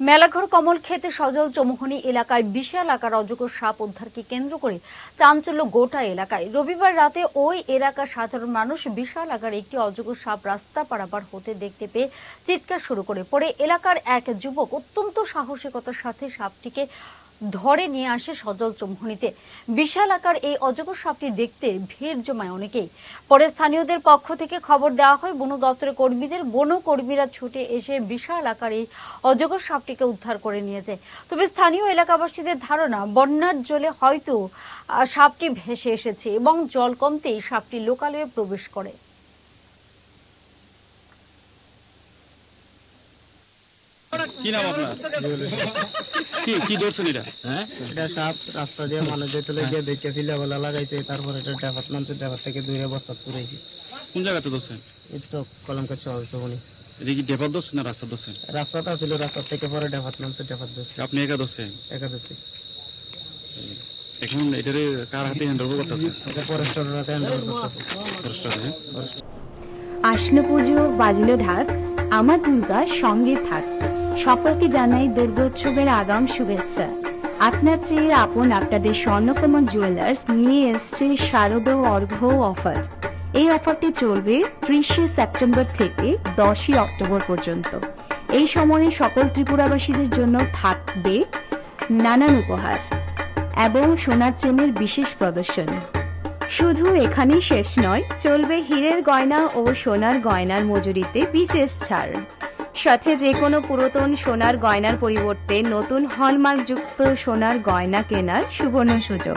মেলাঘর কমল খেতে সজল চমুহনি এলাকায় বিশাল আকার অজগর সাপ উদ্ধারকে কেন্দ্র করে চাঞ্চল্য গোটা এলাকায়। রবিবার রাতে ওই এলাকার সাধারণ মানুষ বিশাল আকার একটি অজগর সাপ রাস্তা পারাপার হতে দেখতে পেয়ে চিৎকার শুরু করে। পরে এলাকার এক যুবক অত্যন্ত সাহসিকতার সাথে সাপটিকে ধরে নিয়ে আসে সজল চমুহনিতে। বিশাল আকার এই অজগর সাপটি দেখতে ভিড় জমায় অনেকেই। পরে স্থানীয়দের পক্ষ থেকে খবর দেওয়া হয়, বন দপ্তরের কর্মীদের বন কর্মীরা ছুটে এসে বিশাল আকার এই অজগর সাপটিকে উদ্ধার করে নিয়েছে। তবে স্থানীয় এলাকাবাসীদের ধারণা, বন্যার জলে হয়তো সাপটি ভেসে এসেছে এবং জল কমতেই সাপটি লোকালয়ে প্রবেশ করে। কি নাম আপনার? কি কি ধরছেন এটা? হ্যাঁ? এটা সাপ রাস্তা দিয়ে মানুষ যেতে গিয়ে দেখেছিল বলে লাগাইছে তারপর এটা ডেফাত নামছে ডেফাত থেকে দূরে বস্তা পুরাইছে। কোন জায়গাতে ধরছেন? এই তো কলমকার চল চবনি এটা কি ডেপার ধরছেন না রাস্তা ধরছেন? রাস্তাটা ছিল রাস্তা থেকে পরে ডেফাত নামছে ডেফাত ধরছে। আপনি একা ধরছেন? একাদশী। এখন এটারে কার হাতে হ্যান্ড ওভার এটা ফরেস্টার রাতে হ্যান্ড করতেছে ফরেস্টার হ্যাঁ আসন্ন পুজো বাজলো ঢাক আমার দুর্গা সঙ্গে থাক। সকলকে জানাই দুর্গোৎসবের আগাম শুভেচ্ছা। আপনার চেয়ে আপন আপনাদের স্বর্ণকমল জুয়েলার্স নিয়ে এসছে শারদ অর্ঘ্য অফার এই অফারটি চলবে ত্রিশে সেপ্টেম্বর থেকে দশই অক্টোবর পর্যন্ত। এই সময়ে সকল ত্রিপুরাবাসীদের জন্য থাকবে নানান উপহার এবং সোনার চেনের বিশেষ প্রদর্শনী। শুধু এখানেই শেষ নয়, চলবে হীরের গয়না ও সোনার গয়নার মজুরিতে বিশেষ ছাড়। সাথে যে কোনো পুরাতন সোনার গয়নার পরিবর্তে নতুন হলমার্কযুক্ত সোনার গয়না কেনার সুবর্ণ সুযোগ।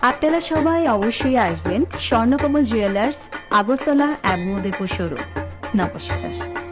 আপনারা সবাই অবশ্যই আসবেন স্বর্ণকমল জুয়েলার্স আগরতলা এবং উদয়পুর শুরু নমস্কার।